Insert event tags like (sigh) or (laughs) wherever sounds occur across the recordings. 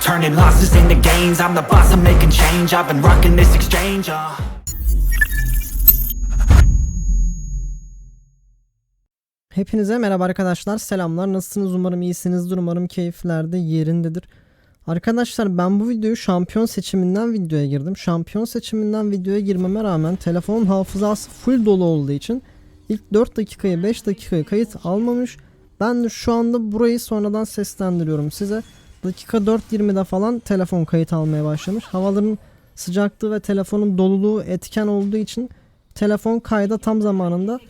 Turning losses into gains, I'm the boss, I'm making change, I've been rocking this exchange, uh. Hepinize merhaba arkadaşlar. Selamlar. Nasılsınız? Umarım iyisinizdir. Umarım keyifler de yerindedir. Arkadaşlar ben bu videoyu şampiyon seçiminden videoya girdim. Şampiyon seçiminden videoya girmeme rağmen telefonun hafızası full dolu olduğu için ilk 4 dakikayı 5 dakikayı kayıt almamış. Ben de şu anda burayı sonradan seslendiriyorum size. Dakika 4.20'de falan telefon kayıt almaya başlamış. Havaların sıcaklığı ve telefonun doluluğu etken olduğu için telefon kayda tam zamanında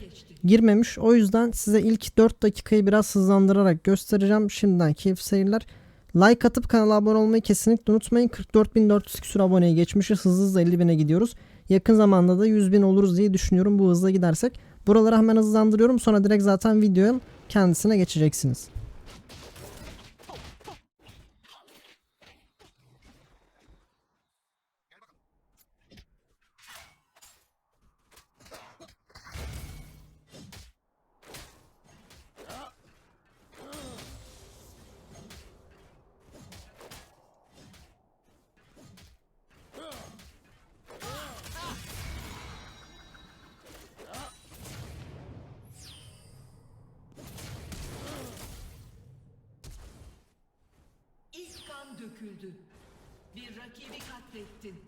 girmemiş. O yüzden size ilk 4 dakikayı biraz hızlandırarak göstereceğim. Şimdiden keyif seyirler. Like atıp kanala abone olmayı kesinlikle unutmayın. 44.400 küsur aboneye geçmişiz. Hızlı hızlı 50.000'e gidiyoruz. Yakın zamanda da 100.000 oluruz diye düşünüyorum bu hızla gidersek. Buraları hemen hızlandırıyorum. Sonra direkt zaten videonun kendisine geçeceksiniz. Döküldü. Bir rakibi katlettin.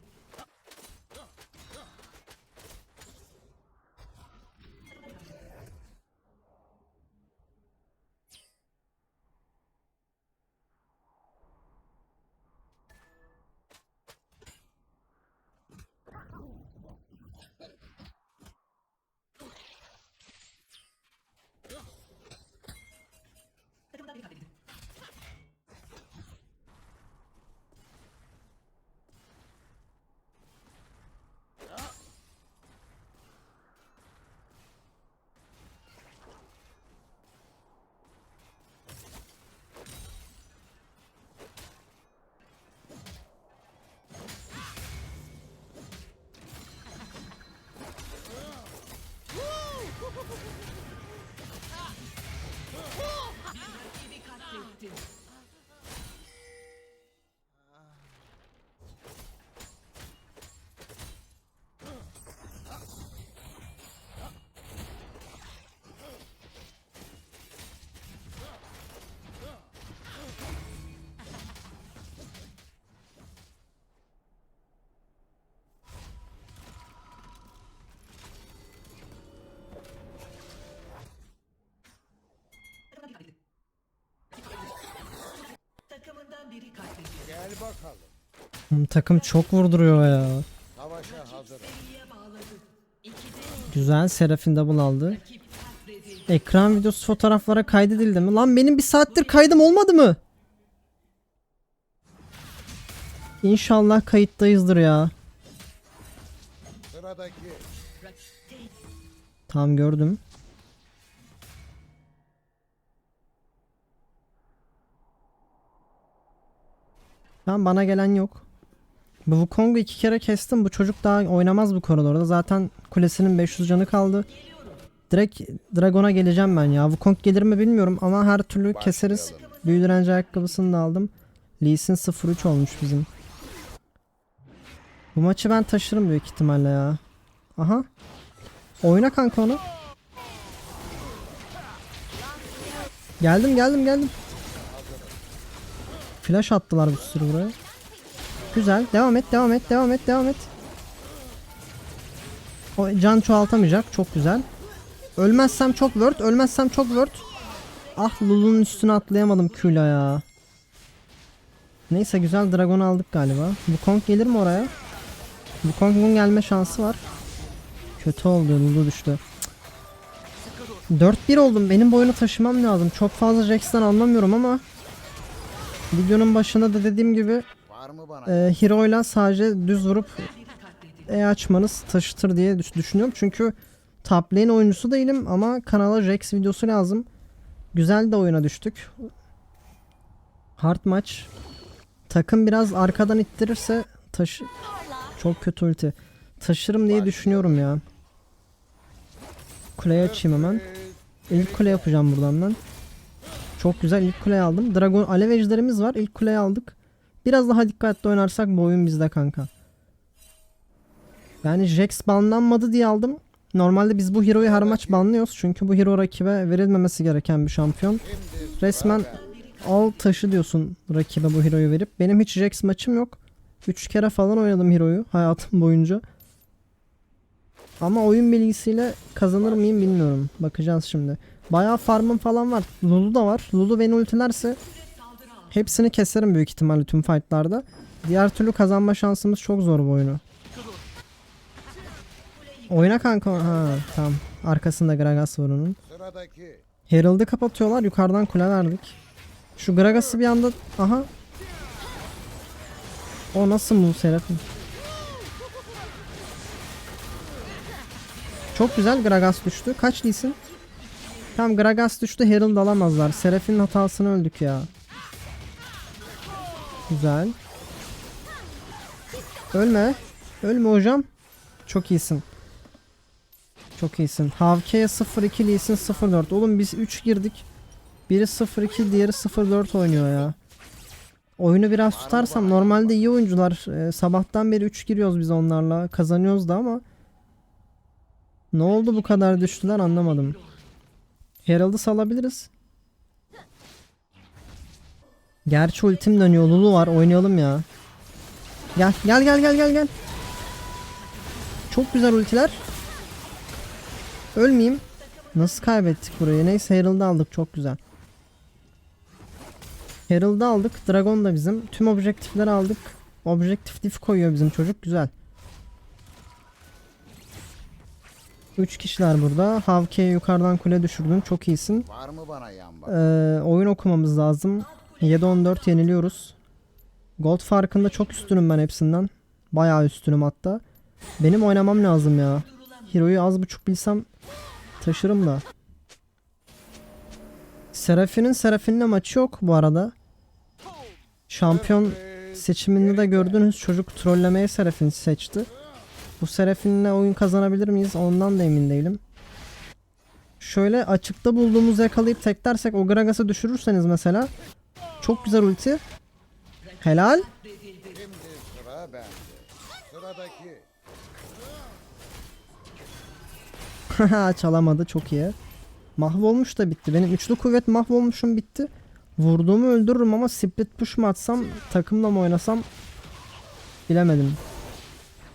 Biri katledildi. Gel bakalım. Takım çok vurduruyor ya. Savaşa hazır. Seriye bağladı. İkide Güzel Serafin double aldı. rakip katledildi. Ekran videosu fotoğraflara kaydedildi mi? Lan benim bir saattir kaydım olmadı mı? İnşallah kayıttayızdır ya. Sıradaki. Tamam gördüm. Tamam bana gelen yok. Bu Wukong'u iki kere kestim. Bu çocuk daha oynamaz bu koridorda. Zaten kulesinin 500 canı kaldı. Direkt Dragon'a geleceğim ben ya. Wukong gelir mi bilmiyorum ama her türlü keseriz. Büyü direnci ayakkabısını da aldım. Lee Sin 0-3 olmuş bizim. Bu maçı ben taşırım büyük ihtimalle ya. Aha. Oyna kanka onu. Geldim geldim geldim. Flash attılar bir sürü buraya. Güzel. Devam et devam et devam et devam et. O can çoğaltamayacak. Çok güzel. Ölmezsem çok word. Ölmezsem çok word. Ah Lulu'nun üstüne atlayamadım Q'la ya. Neyse güzel dragon aldık galiba. Bu Kong gelir mi oraya? Bu Kong'un gelme şansı var. Kötü oldu. Lulu düştü. Cık. 4-1 oldum. Benim boyunu taşımam lazım. Çok fazla Rex'ten anlamıyorum ama videonun başında da dediğim gibi e, Hero'yla sadece düz vurup E açmanız taşıtır diye düş- düşünüyorum. Çünkü top lane oyuncusu değilim ama kanala Jax videosu lazım. Güzel de oyuna düştük. Hard maç. Takım biraz arkadan ittirirse taşı... Çok kötü ulti. Taşırım diye düşünüyorum ya. Kuleyi açayım hemen. İlk kule yapacağım buradan ben. Çok güzel ilk kuleyi aldım. Dragon alev var. İlk kuleyi aldık. Biraz daha dikkatli oynarsak bu oyun bizde kanka. Yani Jax banlanmadı diye aldım. Normalde biz bu hero'yu her maç banlıyoruz. Çünkü bu hero rakibe verilmemesi gereken bir şampiyon. Resmen al taşı diyorsun rakibe bu hero'yu verip. Benim hiç Jax maçım yok. 3 kere falan oynadım hero'yu hayatım boyunca. Ama oyun bilgisiyle kazanır mıyım bilmiyorum. Bakacağız şimdi. Bayağı farmım falan var. Lulu da var. Lulu beni ultilerse hepsini keserim büyük ihtimalle tüm fightlarda. Diğer türlü kazanma şansımız çok zor bu oyunu. Oyna kanka. Ha tamam. Arkasında Gragas var onun. Herald'ı kapatıyorlar. Yukarıdan kule verdik. Şu Gragas'ı bir anda... Aha. O nasıl bu Seraphim? Çok güzel Gragas düştü. Kaç değilsin? Tam Gragas düştü. Herald alamazlar. Seraphim'in hatasını öldük ya. Güzel. Ölme. Ölme hocam. Çok iyisin. Çok iyisin. Havke'ye 0-2 Lee'sin 0-4. Oğlum biz 3 girdik. Biri 0-2 diğeri 0-4 oynuyor ya. Oyunu biraz tutarsam normalde iyi oyuncular. Ee, sabahtan beri 3 giriyoruz biz onlarla. Kazanıyoruz da ama. Ne oldu bu kadar düştüler anlamadım. Herald'ı salabiliriz. Gerçi ultim dönüyor. Lulu var. Oynayalım ya. Gel gel gel gel gel gel. Çok güzel ultiler. Ölmeyeyim. Nasıl kaybettik burayı? Neyse Herald'ı aldık çok güzel. Herald'ı aldık. Dragon da bizim. Tüm objektifleri aldık. Objektif diff koyuyor bizim çocuk. Güzel. 3 kişiler burada. Havke'ye yukarıdan kule düşürdün. Çok iyisin. Var mı bana yan bak? Ee, oyun okumamız lazım. 7-14 yeniliyoruz. Gold farkında çok üstünüm ben hepsinden. Bayağı üstünüm hatta. Benim oynamam lazım ya. Hero'yu az buçuk bilsem taşırım da. Serafin'in Serafin'le maçı yok bu arada. Şampiyon seçiminde de gördünüz çocuk trollemeye Serafin seçti. Bu Serafin'le oyun kazanabilir miyiz ondan da emin değilim. Şöyle açıkta bulduğumuzu yakalayıp teklersek o Gragas'ı düşürürseniz mesela çok güzel ulti. Helal. (laughs) Çalamadı çok iyi. Mahvolmuş da bitti. Benim üçlü kuvvet mahvolmuşum bitti. Vurduğumu öldürürüm ama split push mu atsam takımla mı oynasam bilemedim.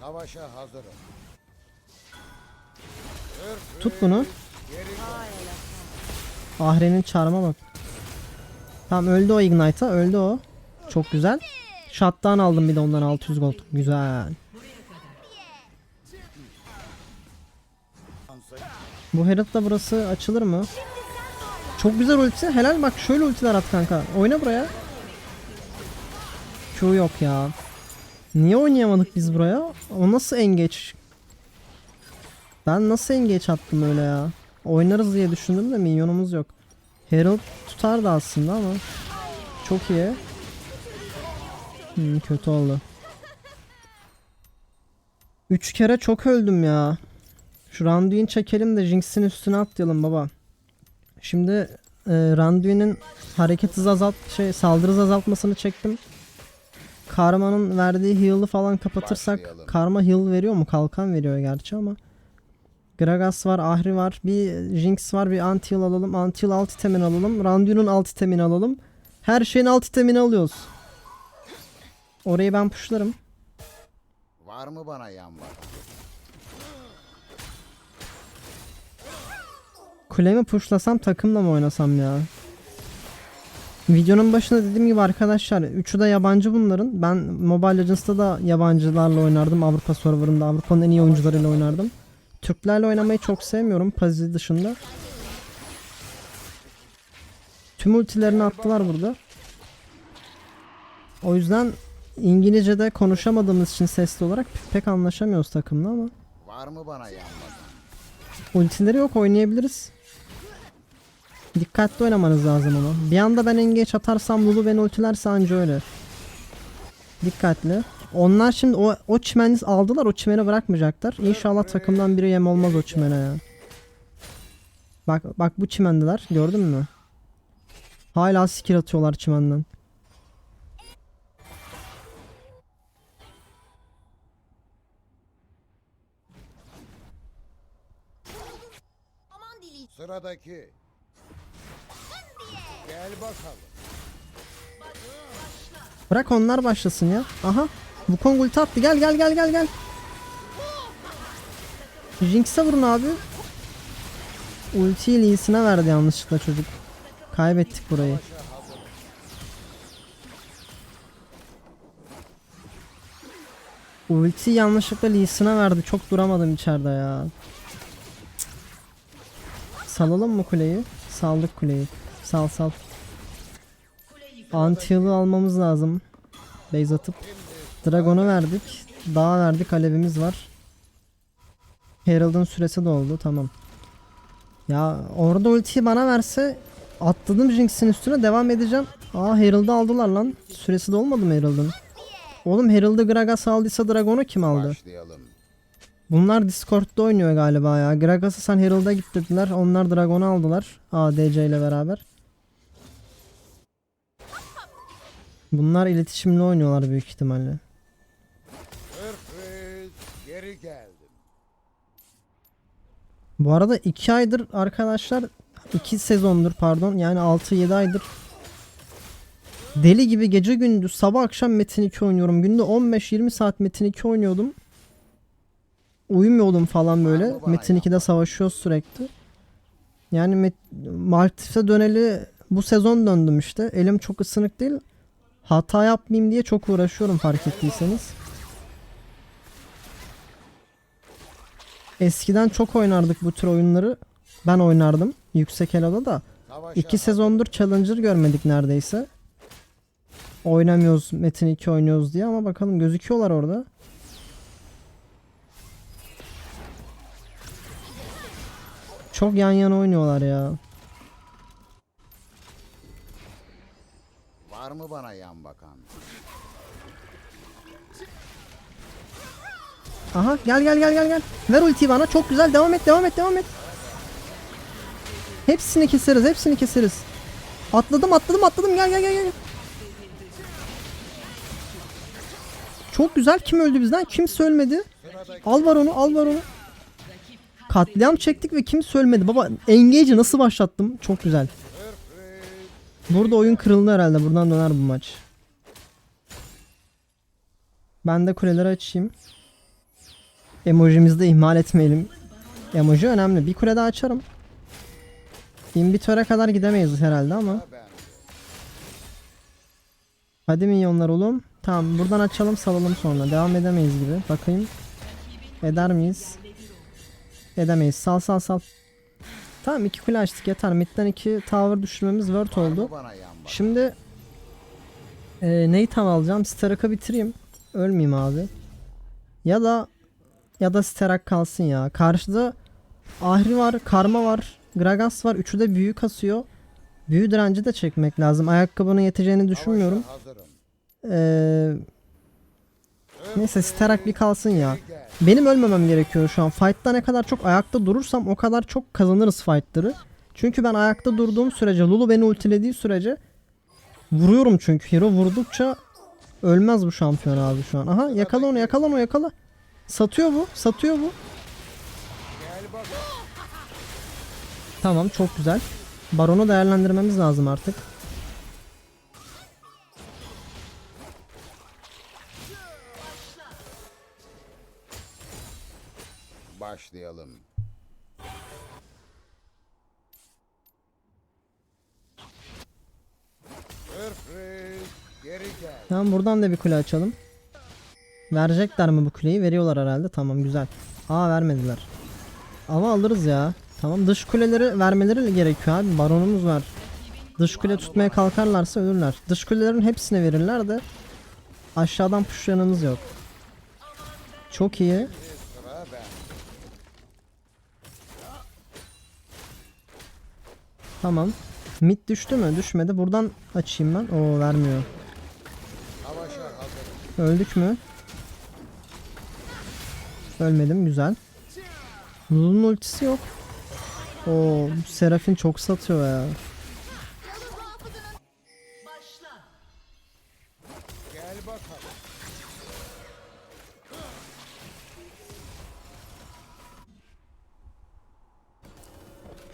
Savaşa hazırım. Tut bunu. Ahre'nin çarma bak. Tamam öldü o Ignite'a öldü o. Çok güzel. Shot'tan aldım bir de ondan 600 gold. Güzel. Bu Herald da burası açılır mı? Çok güzel ulti. Helal bak şöyle ultiler at kanka. Oyna buraya. Q yok ya. Niye oynayamadık biz buraya? O nasıl engeç? Ben nasıl engeç attım öyle ya? Oynarız diye düşündüm de minyonumuz yok. Herald tutardı aslında ama. Çok iyi. Hmm, kötü oldu. Üç kere çok öldüm ya. Şu Randuin çekelim de Jinx'in üstüne atlayalım baba. Şimdi e, Randuin'in hareket hızı azalt şey saldırı hızı azaltmasını çektim. Karma'nın verdiği heal'ı falan kapatırsak Başlayalım. Karma heal veriyor mu? Kalkan veriyor gerçi ama. Gragas var, Ahri var, bir Jinx var, bir Antil alalım. Antil alt itemini alalım. Randuin'in alt itemini alalım. Her şeyin alt itemini alıyoruz. Orayı ben pushlarım. Var mı bana yan bak? Kulemi pushlasam takımla mı oynasam ya? Videonun başında dediğim gibi arkadaşlar üçü de yabancı bunların. Ben Mobile Legends'ta da yabancılarla oynardım. Avrupa serverında Avrupa'nın en iyi oyuncularıyla oynardım. Türklerle oynamayı çok sevmiyorum Pazi dışında. Tüm ultilerini attılar burada. O yüzden İngilizce'de konuşamadığımız için sesli olarak pek anlaşamıyoruz takımla ama. Var mı bana yan bakan? Ultileri yok oynayabiliriz. Dikkatli oynamanız lazım ama. Bir anda ben engage atarsam Lulu beni ultilerse anca öyle. Dikkatli. Onlar şimdi o, o çimeni aldılar o çimeni bırakmayacaklar. İnşallah takımdan biri yem olmaz o çimene ya. Bak bak bu çimendiler gördün mü? Hala skill atıyorlar çimenden. Sıradaki. Gel bakalım. Bırak onlar başlasın ya. Aha. Wukong ulti attı. Gel gel gel gel gel. Jinx'e vurun abi. Ultiyi Lee'sine verdi yanlışlıkla çocuk. Kaybettik burayı. Ulti yanlışlıkla Lee'sine verdi. Çok duramadım içeride ya. Salalım mı kuleyi? Saldık kuleyi. Sal sal. Antil'i almamız lazım. Base atıp. Dragon'u verdik. Dağ verdik. Alevimiz var. Herald'ın süresi doldu. Tamam. Ya orada ultiyi bana verse atladım Jinx'in üstüne devam edeceğim. Aa Herald'ı aldılar lan. Süresi de olmadı mı Herald'ın? Oğlum Herald'ı Gragas aldıysa Dragon'u kim aldı? Başlayalım. Bunlar Discord'da oynuyor galiba ya. Gragas'ı sen Herald'a git dediler. Onlar Dragon'u aldılar. ADC ile beraber. Bunlar iletişimli oynuyorlar büyük ihtimalle. Geri geldim. Bu arada 2 aydır arkadaşlar 2 sezondur pardon yani 6-7 aydır deli gibi gece gündüz sabah akşam Metin 2 oynuyorum. Günde 15-20 saat Metin 2 oynuyordum. Uyumuyordum falan böyle. Metin 2'de savaşıyoruz sürekli. Yani Met- Maltif'e döneli bu sezon döndüm işte. Elim çok ısınık değil. Hata yapmayayım diye çok uğraşıyorum fark ettiyseniz. Eskiden çok oynardık bu tür oyunları. Ben oynardım. Yüksek Elo'da da. İki sezondur Challenger görmedik neredeyse. Oynamıyoruz Metin 2 oynuyoruz diye ama bakalım gözüküyorlar orada. Çok yan yana oynuyorlar ya. Var mı bana yan bakan? Aha gel gel gel gel gel. Ver ultiyi bana. Çok güzel. Devam et devam et devam et. Hepsini keseriz. Hepsini keseriz. Atladım atladım atladım. Gel gel gel gel. Çok güzel. Kim öldü bizden? Kimse ölmedi. Al var onu al var onu. Katliam çektik ve kimse ölmedi. Baba engage'i nasıl başlattım? Çok güzel. Burada oyun kırıldı herhalde. Buradan döner bu maç. Ben de kuleleri açayım. Emojimizi de ihmal etmeyelim. Emoji önemli. Bir kule daha açarım. İmbitöre kadar gidemeyiz herhalde ama. Hadi minyonlar oğlum. Tamam buradan açalım salalım sonra. Devam edemeyiz gibi. Bakayım. Eder miyiz? Edemeyiz. Sal sal sal. Tamam iki kule açtık yeter. Mid'den iki tower düşürmemiz word oldu. Şimdi e, neyi tam alacağım? Sterak'ı bitireyim. Ölmeyeyim abi. Ya da ya da Sterak kalsın ya. Karşıda Ahri var, Karma var, Gragas var. Üçü de büyü kasıyor. Büyü direnci de çekmek lazım. Ayakkabının yeteceğini düşünmüyorum. Ee, neyse Sterak bir kalsın ya. Benim ölmemem gerekiyor şu an. Fight'ta ne kadar çok ayakta durursam o kadar çok kazanırız fight'ları. Çünkü ben ayakta durduğum sürece Lulu beni ultilediği sürece vuruyorum çünkü. Hero vurdukça ölmez bu şampiyon abi şu an. Aha yakala onu yakala onu yakala. Satıyor bu satıyor bu. Tamam çok güzel. Baron'u değerlendirmemiz lazım artık. Başlayalım. Tamam buradan da bir kule açalım. Verecekler mi bu kuleyi? Veriyorlar herhalde. Tamam güzel. Aa vermediler. Ama alırız ya. Tamam dış kuleleri vermeleri gerekiyor abi. Baronumuz var. Dış kule tutmaya kalkarlarsa ölürler. Dış kulelerin hepsine verirler de Aşağıdan pushlayanımız yok. Çok iyi. Sıra ben. Tamam. Mid düştü mü? Düşmedi. Buradan açayım ben. Oo vermiyor. Öldük mü? Ölmedim. Güzel. Lulu'nun ultisi yok. Oo Serafin çok satıyor ya.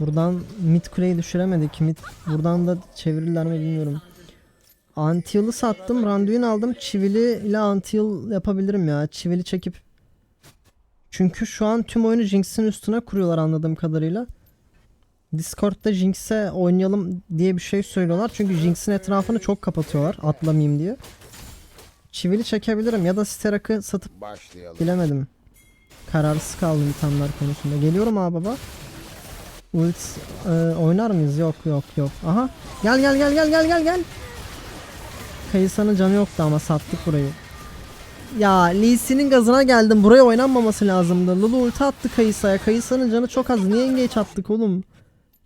Buradan mid kuleyi düşüremedik. Mid buradan da çevirirler mi bilmiyorum. Antil'ı sattım. Randuin aldım. Çivili ile Antil yapabilirim ya. Çivili çekip. Çünkü şu an tüm oyunu Jinx'in üstüne kuruyorlar anladığım kadarıyla. Discord'da Jinx'e oynayalım diye bir şey söylüyorlar. Çünkü Jinx'in etrafını çok kapatıyorlar. Atlamayayım diye. Çivili çekebilirim ya da Sterak'ı satıp Başlayalım. Bilemedim. Kararsız kaldım itemler konusunda. Geliyorum abi baba. Ult e, oynar mıyız? Yok yok yok. Aha. Gel gel gel gel gel gel gel. Kayısa'nın canı yoktu ama sattık burayı. Ya Lee Sin'in gazına geldim. Buraya oynanmaması lazımdı. Lulu ulti attı Kayısa'ya. Kayısa'nın canı çok az. Niye engage attık oğlum?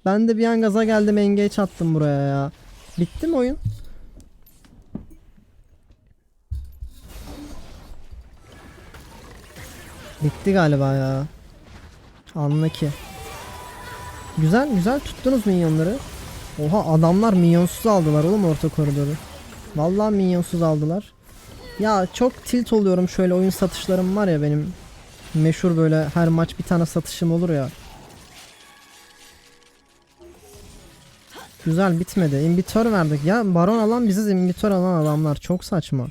Ben de bir an gaza geldim engage attım buraya ya. Bitti mi oyun? Bitti galiba ya. Anla ki. Güzel güzel tuttunuz minyonları. Oha adamlar minyonsuz aldılar oğlum orta koridoru. Vallahi minyonsuz aldılar. Ya çok tilt oluyorum şöyle oyun satışlarım var ya benim. Meşhur böyle her maç bir tane satışım olur ya. Güzel bitmedi. İmbitör verdik. Ya baron alan biziz imbitör alan adamlar. Çok saçma.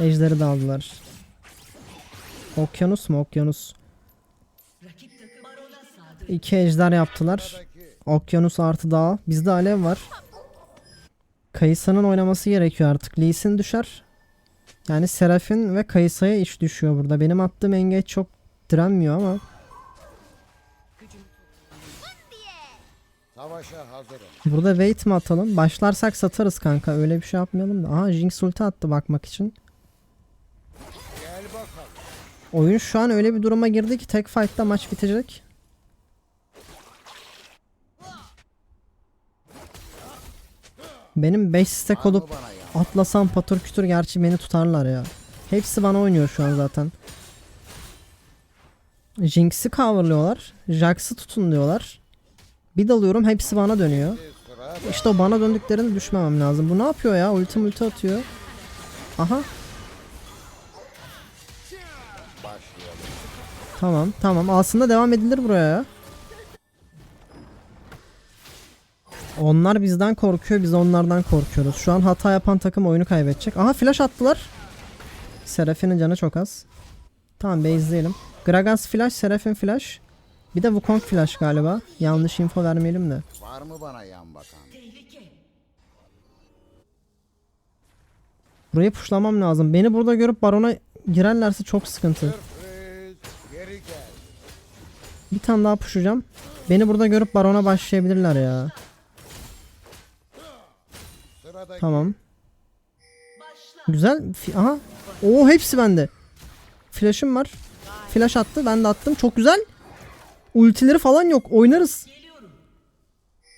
Ejderi de aldılar. Okyanus mu? Okyanus. Rakip takım barona saldırı. İki ejder yaptılar. Okyanus artı dağ. Bizde alev var. Kayısa'nın oynaması gerekiyor artık. Lee Sin düşer. Yani Serafin ve Kayısa'ya iş düşüyor burada. Benim attığım engage çok direnmiyor ama. Burada wait mi atalım? Başlarsak satarız kanka. Öyle bir şey yapmayalım da. Aha Jinx ulti attı bakmak için. Oyun şu an öyle bir duruma girdi ki tek fight'ta maç bitecek. Benim 5 stack olup atlasam patır kütür gerçi beni tutarlar ya. Hepsi bana oynuyor şu an zaten. Jinx'i coverlıyorlar. Jax'ı tutun diyorlar. Bir dalıyorum hepsi bana dönüyor. İşte o bana döndüklerinde düşmemem lazım. Bu ne yapıyor ya? Ulti multi atıyor. Aha. Tamam tamam. Aslında devam edilir buraya ya. Onlar bizden korkuyor. Biz onlardan korkuyoruz. Şu an hata yapan takım oyunu kaybedecek. Aha flash attılar. Serafin'in canı çok az. Tamam base'leyelim. Gragas flash, Serafin flash. Bir de Wukong flash galiba. Yanlış info vermeyelim de. Var mı bana yan bakan? Burayı pushlamam lazım. Beni burada görüp barona girerlerse çok sıkıntı. Bir tane daha pushlayacağım. Beni burada görüp barona başlayabilirler ya. Tamam. Güzel. Aha. Oo hepsi bende. Flash'ım var. Flash attı. Ben de attım. Çok güzel. Ultileri falan yok. Oynarız.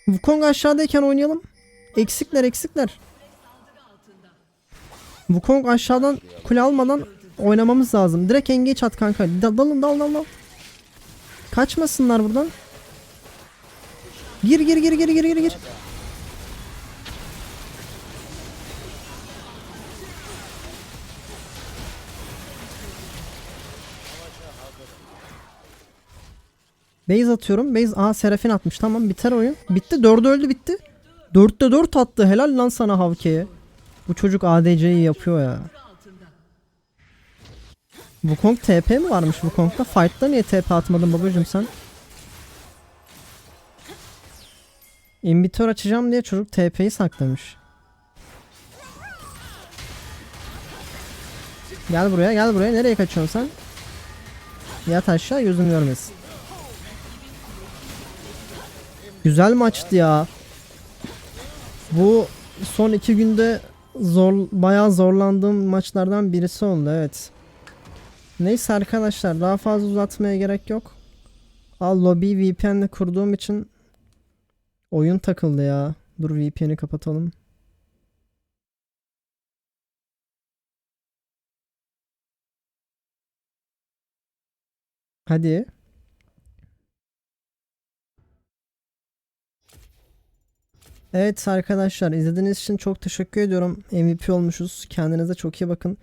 Wukong aşağıdayken oynayalım. Eksikler eksikler. Wukong aşağıdan kule almadan oynamamız lazım. Direkt engage at kanka. Da- dalın dal dal dal. Kaçmasınlar buradan. Gir gir gir gir gir gir gir. Base atıyorum. Base aha Serafin atmış. Tamam biter oyun. Bitti. 4'ü öldü bitti. 4'te 4 attı. Helal lan sana Havke'ye. Bu çocuk ADC'yi yapıyor ya. altında. Wukong TP mi varmış Wukong'da? Fight'ta niye TP atmadın babacım sen? İmbitör açacağım diye çocuk TP'yi saklamış. Gel buraya gel buraya. Nereye kaçıyorsun sen? Yat aşağı gözüm görmesin. Güzel maçtı ya. Bu son iki günde zor bayağı zorlandığım maçlardan birisi oldu evet. Neyse arkadaşlar daha fazla uzatmaya gerek yok. Al lobby VPN'le kurduğum için oyun takıldı ya. Dur VPN'i kapatalım. Hadi. Evet arkadaşlar izlediğiniz için çok teşekkür ediyorum. MVP olmuşuz. Kendinize çok iyi bakın.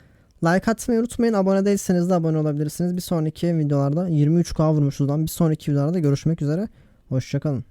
Like atmayı unutmayın. Abone değilseniz de abone olabilirsiniz. Bir sonraki videolarda 23k vurmuşuz. Bir sonraki videolarda görüşmek üzere. Hoşçakalın.